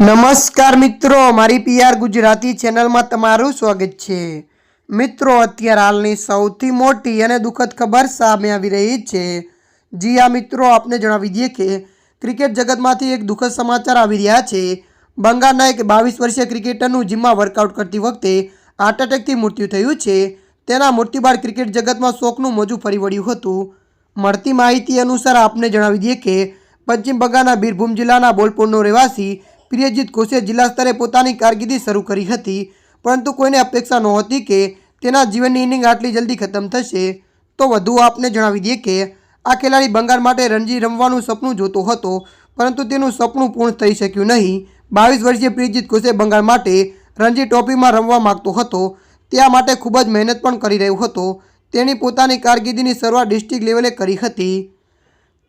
નમસ્કાર મિત્રો, મારી પીઆર ગુજરાતી ચેનલમાં તમારું સ્વાગત છે. મિત્રો, અત્યારે હાલની સૌથી મોટી અને દુઃખદ ખબર સામે આવી રહી છે. જી આ મિત્રો, આપને જણાવી દઈએ કે ક્રિકેટ જગતમાંથી એક દુઃખદ સમાચાર આવી રહ્યા છે. બંગાળના એક બાવીસ વર્ષીય ક્રિકેટરનું જીમમાં વર્કઆઉટ કરતી વખતે હાર્ટ એટેકથી મૃત્યુ થયું છે. તેના મૃત્યુ બાદ ક્રિકેટ જગતમાં શોકનું મોજું ફરી વળ્યું હતું. મળતી માહિતી અનુસાર આપને જણાવી દઈએ કે પશ્ચિમ બંગાળના બીરભૂમ જિલ્લાના બોલપુરનો રહેવાસી પ્રિયજીત ઘોષે જિલ્લા સ્તરે પોતાની કારકિર્દી શરૂ કરી હતી, પરંતુ કોઈને અપેક્ષા નહોતી કે તેના જીવનની ઇનિંગ આટલી જલ્દી ખતમ થશે. તો વધુ આપને જણાવી દઈએ કે, આ ખેલાડી બંગાળ માટે રણજી રમવાનું સપનું જોતો હતો, પરંતુ તેનું સપનું પૂર્ણ થઈ શક્યું નહીં. બાવીસ વર્ષીય પ્રિયજીત ઘોષે બંગાળ માટે રણજી ટ્રોફીમાં રમવા માંગતો હતો. ત્યાં માટે ખૂબ જ મહેનત પણ કરી રહ્યો હતો. તેની પોતાની કારકિર્દીની શરૂઆત ડિસ્ટ્રિક્ટ લેવલે કરી હતી.